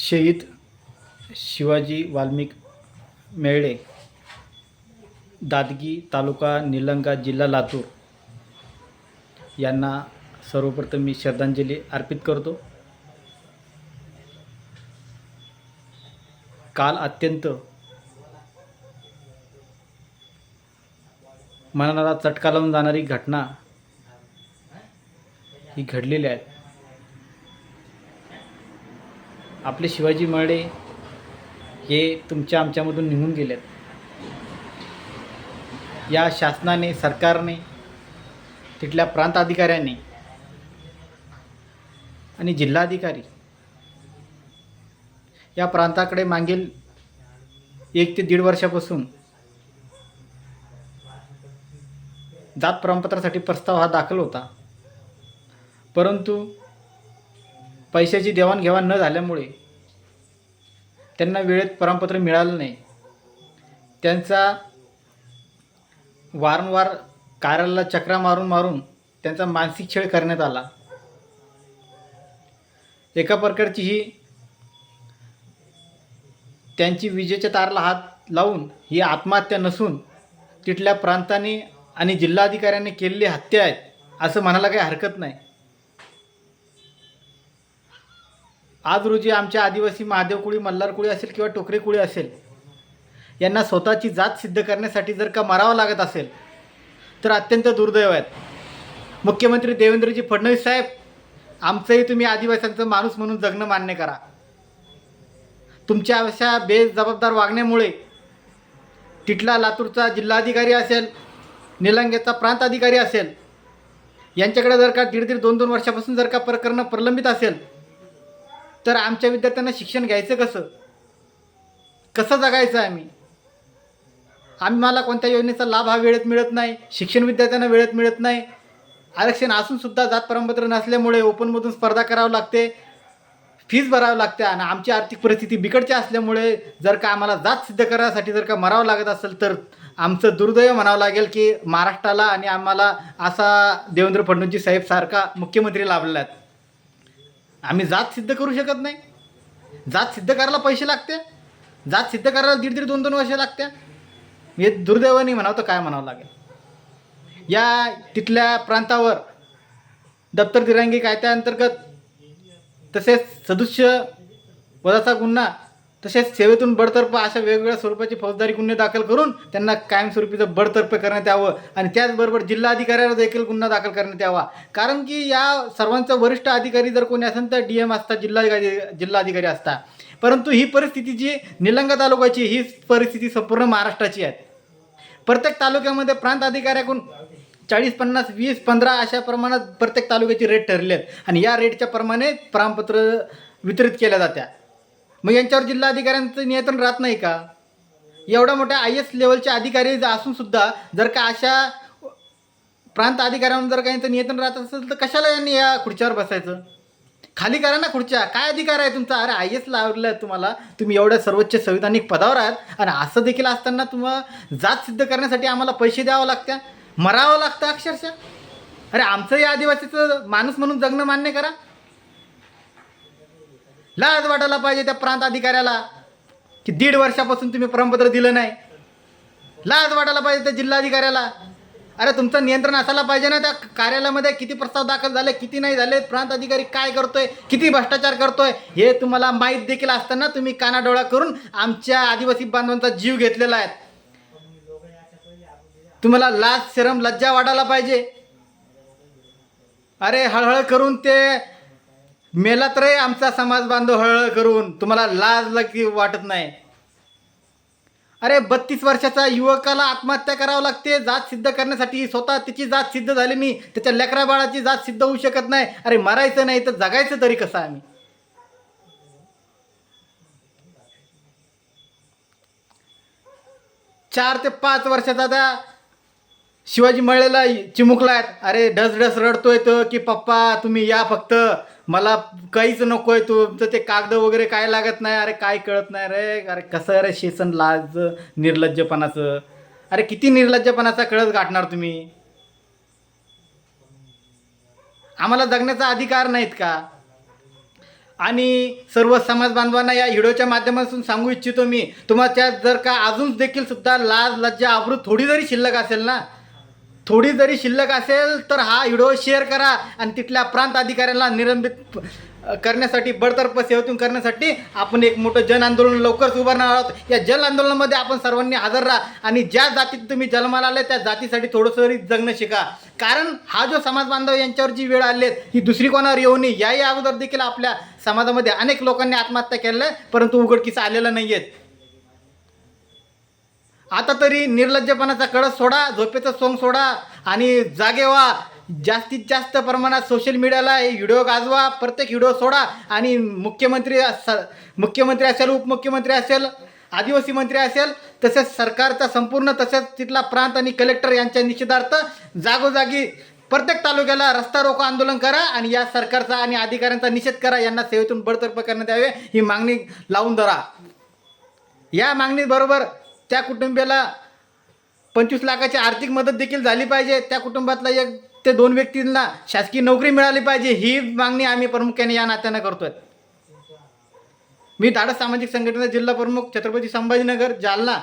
शहीद शिवाजी वाल्मिक मेळे दादगी तालुका निलंगा जिल्हा लातूर. यांना सर्वप्रथम मी श्रद्धांजली अर्पित करतो. काल अत्यंत मनाला चटका लावून जाणारी घटना ही घडलेली आहे. आपले शिवाजी मळे हे तुमच्या आमच्यामधून निघून गेलेत. या शासनाने सरकारने तिथल्या प्रांत अधिकाऱ्यांनी आणि जिल्हाधिकारी या प्रांताकडे मागील एक ते दीड वर्षापासून जात प्रमाणपत्रासाठी प्रस्ताव हा दाखल होता. परंतु पैशाची देवाणघेवाण न झाल्यामुळे त्यांना वेळेत प्रमाणपत्र मिळालं नाही. त्यांचा वारंवार कार्यालयाला चक्रा मारून मारून त्यांचा मानसिक छेळ करण्यात आला. एका प्रकारची ही त्यांची विजेच्या ताराला हात लावून ही आत्महत्या नसून तिथल्या प्रांताने आणि जिल्हाधिकाऱ्यांनी केलेली हत्या आहेत असं म्हणायला काही हरकत नाही. आज रोजी आमच्या आदिवासी महादेव कुळी मल्हार कुळी असेल किंवा टोकरे कुळी असेल यांना स्वतःची जात सिद्ध करण्यासाठी जर का मरावं लागत असेल तर अत्यंत दुर्दैव आहेत. मुख्यमंत्री देवेंद्रजी फडणवीस साहेब आमचंही तुम्ही आदिवासींचं माणूस म्हणून जगणं मान्य करा. तुमच्या अशा बेजबाबदार वागण्यामुळे तिथला लातूरचा जिल्हाधिकारी असेल निलंगेचा प्रांत अधिकारी असेल यांच्याकडे जर का दीड दीड दोन दोन वर्षापासून जर का प्रकरणं प्रलंबित असेल तर आमच्या विद्यार्थ्यांना शिक्षण घ्यायचं कसं? कसं जगायचं आहे आम्ही? आम्ही मला कोणत्या योजनेचा लाभ हा वेळेत मिळत नाही शिक्षण विद्यार्थ्यांना वेळेत मिळत नाही. आरक्षण असूनसुद्धा जात प्रमाणपत्र नसल्यामुळे ओपनमधून स्पर्धा करावं लागते फीज भरावं लागते आणि आमची आर्थिक परिस्थिती बिकडची असल्यामुळे जर का आम्हाला जात सिद्ध करण्यासाठी जर का मरावं लागत असेल तर आमचं दुर्दैव म्हणावं लागेल की महाराष्ट्राला आणि आम्हाला असा देवेंद्र फडणवीसजी साहेबसारखा मुख्यमंत्री लाभलेला आहेत आम्ही जात सिद्ध करू शकत नाही. जात सिद्ध करायला पैसे लागते. जात सिद्ध करायला दीड दीड दोन दोन वर्ष लागते. हे दुर्दैवाने म्हणावं तर काय म्हणावं लागेल. या तिथल्या प्रांतावर दप्तर दिरांगी कायद्याअंतर्गत तसेच सदस्य पदाचा गुन्हा तसेच सेवेतून बडतर्फ अशा वेगवेगळ्या स्वरूपाची फौजदारी गुन्हे दाखल करून त्यांना कायमस्वरूपीचं बडतर्फ करण्यात यावं आणि त्याचबरोबर जिल्हाधिकाऱ्याला देखील गुन्हा दाखल करण्यात यावा. कारण की या सर्वांचा वरिष्ठ अधिकारी जर कोणी असेल तर डी एम असता जिल्हाधिकारी जिल्हाधिकारी असता. परंतु ही परिस्थिती जी निलंगा तालुक्याची ही परिस्थिती संपूर्ण महाराष्ट्राची आहे. प्रत्येक तालुक्यामध्ये प्रांत अधिकाऱ्याकडून चाळीस पन्नास वीस पंधरा अशा प्रमाणात प्रत्येक तालुक्याची रेट ठरले आहेत आणि या रेटच्या प्रमाणे प्रमाणपत्र वितरित केल्या जात्या. मग यांच्यावर जिल्हाधिकाऱ्यांचं नियंत्रण राहत नाही का? एवढ्या मोठ्या आय एस लेवलचे अधिकारी असून सुद्धा जर का अशा प्रांत अधिकाऱ्यांवर जर का यांचं नियंत्रण राहत असेल तर कशाला यांनी या खुर्च्यावर बसायचं? खाली करा ना खुर्च्या. काय अधिकार आहे तुमचा? अरे आय एस लावलं आहे तुम्हाला. तुम्ही एवढ्या सर्वोच्च संविधानिक पदावर आहात. आणि असं देखील असताना तुम्हाला जात सिद्ध करण्यासाठी आम्हाला पैसे द्यावं लागत्या? मरावं लागतं अक्षरशः. अरे आमचं या आदिवासीचं माणूस म्हणून जगणं मान्य करा. लाज वाटायला पाहिजे त्या प्रांत अधिकाऱ्याला की दीड वर्षापासून तुम्ही प्रमाणपत्र दिलं नाही. लाज वाटायला पाहिजे त्या जिल्हाधिकाऱ्याला. अरे तुमचं नियंत्रण असायला पाहिजे ना त्या कार्यालयामध्ये? किती प्रस्ताव दाखल झाले किती नाही झाले? प्रांत अधिकारी काय करतोय? किती भ्रष्टाचार करतोय? हे तुम्हाला माहीत देखील असताना तुम्ही कानाडोळा करून आमच्या आदिवासी बांधवांचा जीव घेतलेला आहे. तुम्हाला लाज शरम लज्जा वाटायला पाहिजे. अरे हळहळ करून ते मेलात रे आमचा समाज बांधव हळहळ करून तुम्हाला लाज की वाटत नाही. अरे बत्तीस वर्षाचा युवकाला आत्महत्या करावं लागते. जात सिद्ध करण्यासाठी स्वतः त्याची जात सिद्ध झाली नाही त्याच्या लेकरा बाळाची जात सिद्ध होऊ शकत नाही. अरे मरायचं नाही तर जगायचं तरी कसं आम्ही? चार ते पाच वर्षाचा त्या शिवाजी मळ्याला चिमुकलाय. अरे ढस ढस रडतोय तो की पप्पा तुम्ही या फक्त. मला काहीच नकोय तुमचं ते कागद वगैरे काय लागत नाही. अरे काय कळत नाही रे. अरे कसं अरे शेसन लाज निर्लज्जपणाचं. अरे किती निर्लज्जपणाचा कळस गाठणार तुम्ही? आम्हाला जगण्याचा अधिकार नाहीत का? आणि सर्व समाज बांधवांना या व्हिडिओच्या माध्यमातून सांगू इच्छितो मी. तुम्हाला जर का अजून देखील सुद्धा लाज लज्जा आबरू थोडी जरी शिल्लक असेल ना थोडी जरी शिल्लक असेल तर हा व्हिडिओ शेअर करा आणि तिथल्या प्रांत अधिकाऱ्यांना निलंबित करण्यासाठी बडतर्फ सेवतून करण्यासाठी आपण एक मोठं जन आंदोलन लवकरच उभारणार आहोत. या जल आंदोलनामध्ये आपण सर्वांनी हजर राहा आणि ज्या जातीत तुम्ही जन्माला आले त्या जातीसाठी थोडंसं तरी जगणं शिका. कारण हा जो समाज बांधव यांच्यावर जी वेळ आली आहे ही दुसरी कोणावर येऊ नये. याही अगोदर देखील आपल्या समाजामध्ये अनेक लोकांनी आत्महत्या केल्या आहे, परंतु उघडकीस आलेलं नाही आहेत आता तरी निर्लज्जपणाचा कळस सोडा झोपेचं सोंग सोडा आणि जागे व्हा. जास्तीत जास्त प्रमाणात सोशल मीडियाला हे व्हिडिओ गाजवा प्रत्येक व्हिडिओ सोडा आणि मुख्यमंत्री स- मुख्यमंत्री असेल उपमुख्यमंत्री असेल आदिवासी मंत्री असेल तसेच सरकारचा संपूर्ण तसेच तिथला प्रांत आणि कलेक्टर यांच्या निषेधार्थ जागोजागी प्रत्येक तालुक्याला रस्ता रोको आंदोलन करा आणि या सरकारचा आणि अधिकाऱ्यांचा निषेध करा. यांना सेवेतून बडतर्फ करण्यात यावे ही मागणी लावून धरा. या मागणीबरोबर त्या कुटुंबियाला पंचवीस लाखाची आर्थिक मदत देखील झाली पाहिजे. त्या कुटुंबातला एक ते दोन व्यक्तींना शासकीय नोकरी मिळाली पाहिजे. ही मागणी आम्ही प्रामुख्याने या नात्यानं करतोय. मी धाडस सामाजिक संघटनेचा जिल्हा प्रमुख छत्रपती संभाजीनगर जालना.